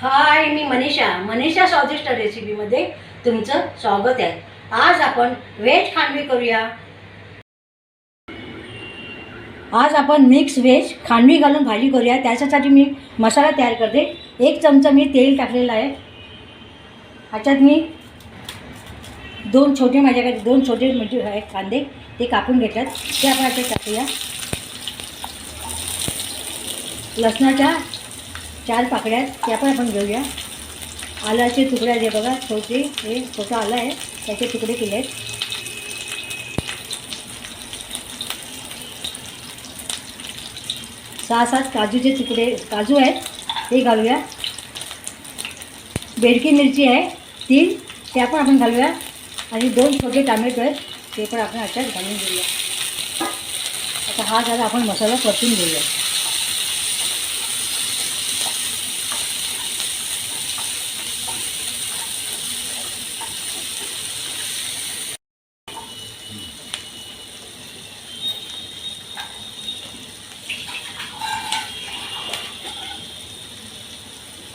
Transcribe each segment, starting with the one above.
हाय मी मनीषा. मनीषा स्वादिष्ट रेसिपीमध्ये तुमचं स्वागत आहे. आज आपण व्हेज खांडवी करूया. आज आपण मिक्स व्हेज खांडवी घालून भाजी करूया. त्याच्यासाठी मी मसाला तयार करते. एक चमचा मी तेल टाकलेलं आहे. ह्याच्यात मी दोन छोटे माझ्याकडे दोन छोटे म्हणजे आहेत कांदे ते कापून घेतात ते आपण ते टाकूया. लसणाच्या चार पाकड्या आहेत त्या पण आपण घेऊया. आलाचे तुकडे आहेत बघा छोटे हे छोटं आलं आहे. त्याचे तुकडे केले आहेत. सहा सात काजूचे तुकडे काजू आहेत ते घालूया. बेडकी मिरची आहे तीन त्या पण आपण घालूया. आणि दोन छोटे टामॅटो आहेत ते पण आपण अशाच घालून घेऊया. आता हा झाला आपण मसाला परतून घेऊया.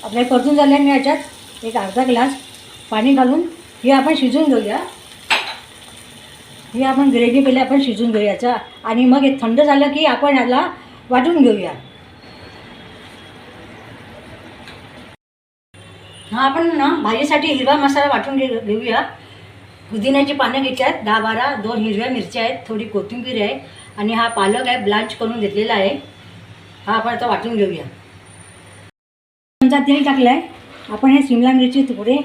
आपल्या परतून झाल्या मी याच्यात एक अर्धा ग्लास पाणी घालून हे आपण शिजवून घेऊया. हे आपण ग्रेव्ही पहिले आपण शिजवून घेऊया याचा. आणि मग हे थंड झालं की आपण याला वाटून घेऊया. हा आपण ना भाजीसाठी हिरवा मसाला वाटून घे घेऊया. पुदिन्याची पानं घ्यायची आहेत दहा बारा दोन हिरव्या मिरच्या आहेत थोडी कोथिंबीर आहे. आणि हा पालक आहे ब्लांच करून घेतलेला आहे. हा आपण आता वाटून घेऊया. चमचा तेल टाकलं आहे आपण हे शिमला मिरची थोडे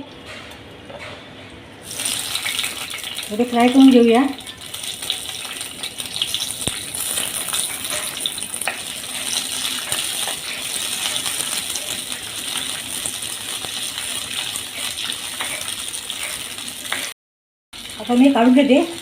थोडे फ्राय करून घेऊया. आता मी काढून घेते.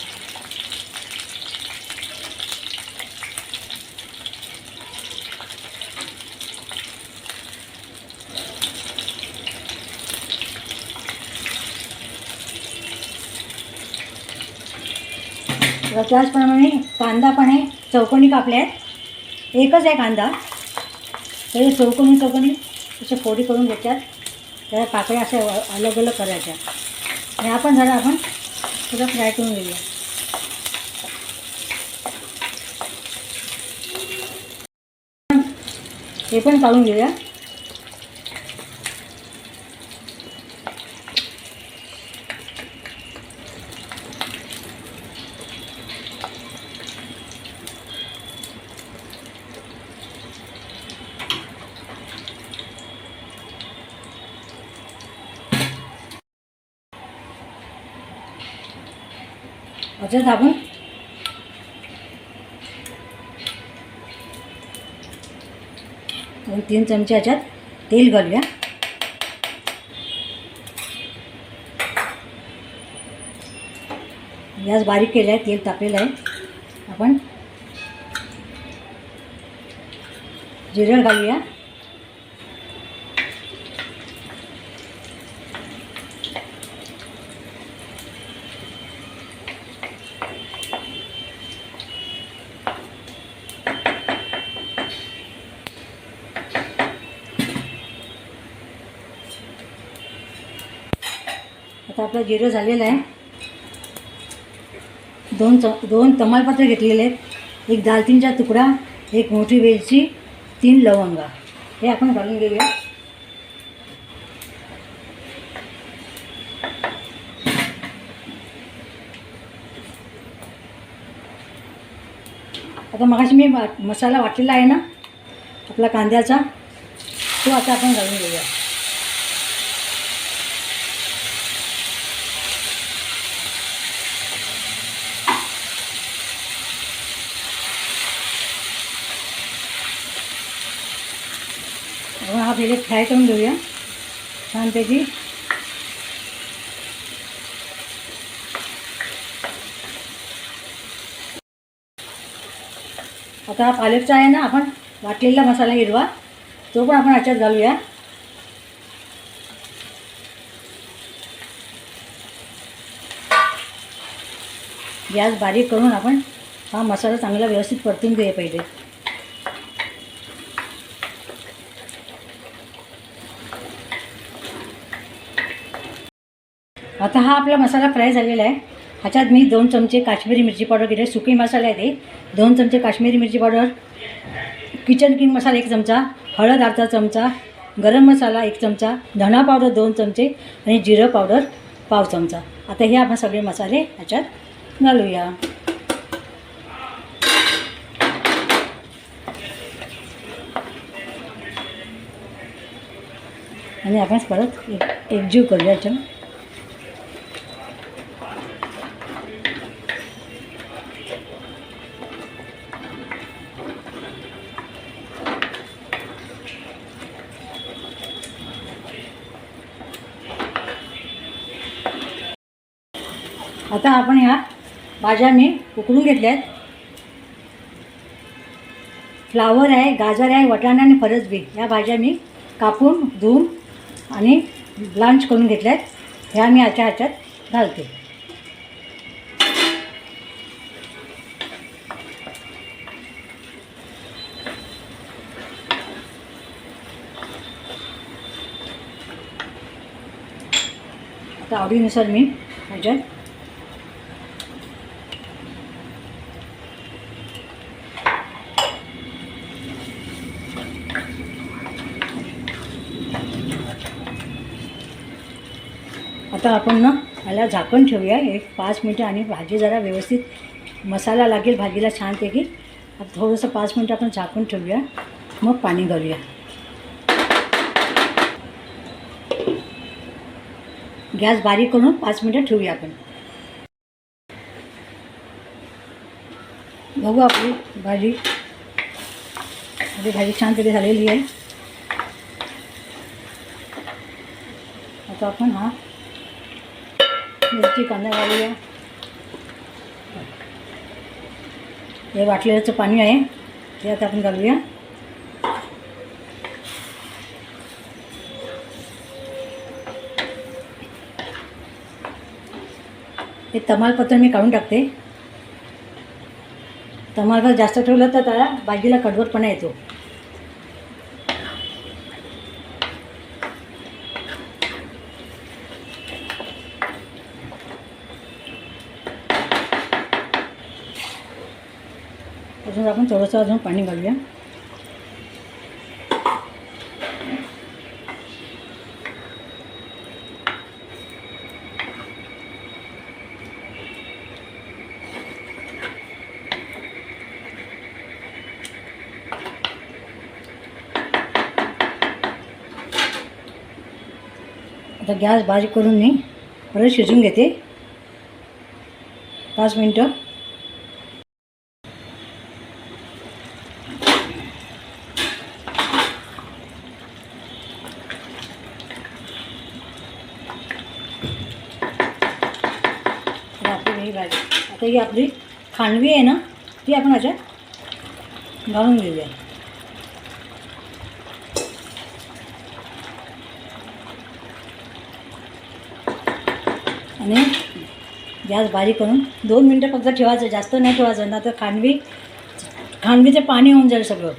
त्याचप्रमाणे कांदा पण आहे चौकोनी कापले आहेत. एकच आहे कांदा. तर चौकोनी चौकोनी असे फोडी करून घेतात त्याला पाकळ्या अशा अलग अलग करायच्या. आणि आपण झालं आपण थोडं फ्राय करून घेऊया. हे पण काढून घेऊया. याच्यात आपण दोन तीन चमचे याच्यात तेल घालूया. गॅस बारीक केला आहे तेल तापलेलं आहे. आपण जिरं घालूया. आता आपलं जिरं झालेलं आहे. दोन च दोन तमालपत्र घेतलेले आहेत. एक दालचिनीचा तुकडा एक मोठी वेलची तीन लवंगा. हे आपण घालून घेऊया. आता मगाशी मी मसाला वाटलेला आहे ना आपला कांद्याचा तो आता आपण घालून घेऊया. हा पहिले फ्राय करून घेऊया छानपैकी. आता हा पालकचा आहे ना आपण वाटलेला मसाला हिरवा तो पण आपण याच्यात घालूया. गॅस बारीक करून आपण हा मसाला चांगला व्यवस्थित परतून घेऊया पहिले आता हा आपला मसाला फ्राय झालेला आहे. ह्याच्यात मी दोन चमचे काश्मीरी मिरची पावडर घेतले. सुकी मसाला आहे ते दोन चमचे काश्मीरी मिरची पावडर किचन किंग मसाला एक चमचा हळद अर्धा चमचा गरम मसाला एक चमचा धणा पावडर दोन चमचे आणि जिरं पावडर पाव चमचा. आता हे आपण सगळे मसाले ह्याच्यात घालूया. आणि आपण परत एक एकजीव करूया याच्यात. आता आपण ह्या भाज्या मी उकडून घेतल्या आहेत फ्लावर आहे गाजर आहे वटाणा आणि फरसबी. या भाज्या मी कापून धुवून आणि ब्लांच करून घेतल्या आहेत ह्या मी आच्या ह्याच्यात घालते. आता आवडीनुसार मी ह्याच्यात आता आपण ना याला झाकण ठेवूया. एक पाच मिनटं आणि भाजी जरा व्यवस्थित मसाला लागेल भाजीला छानपैकी. आता थोडंसं पाच मिनटं आपण झाकून ठेवूया. मग पाणी घालूया. गॅस बारीक करून पाच मिनटं ठेवूया आपण. बघू आपली भाजी. आपली भाजी छानपैकी झालेली आहे. आता आपण हा मिरची कांदा घालूया. हे वाटलेल्याचं पाणी आहे. ते आता आपण घालूया. हे तमालपत्र मी काढून टाकते. तमालपत्र जास्त ठेवलं तर त्याला भाजीला कडवटपणा येतो. अजून आपण थोडंसं अजून पाणी घालूया. आता गॅस बारीक करून मी परत शिजून घेते. पाच मिनटं आता आपली ही तर ही आपली खांडवी आहे ना ती आपण ह्याच्यात घालून घेऊया. आणि गॅस बारीक करून दोन मिनटं फक्त ठेवायचं जास्त नाही ठेवायचं ना तर खांडवी खांडवीचं पाणी होऊन जाईल सगळं.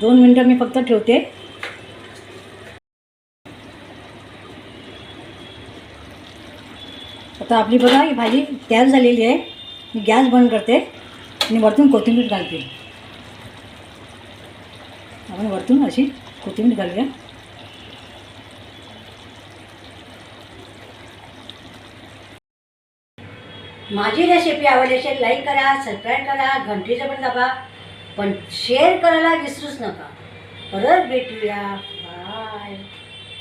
दोन मिनटं मी फक्त ठेवते. आता आपली बघा ही भाजी तयार झालेली आहे. मी गॅस बंद करते आणि वरतून कोथिंबीर घालते. आपण वरतून अशी कोथिंबीर घालूया. माझी रेसिपी आवडली असेल लाईक करा सबस्क्राईब करा घंटीचं पण दाबा पण शेअर करायला विसरूच नका. परत भेटूया. बाय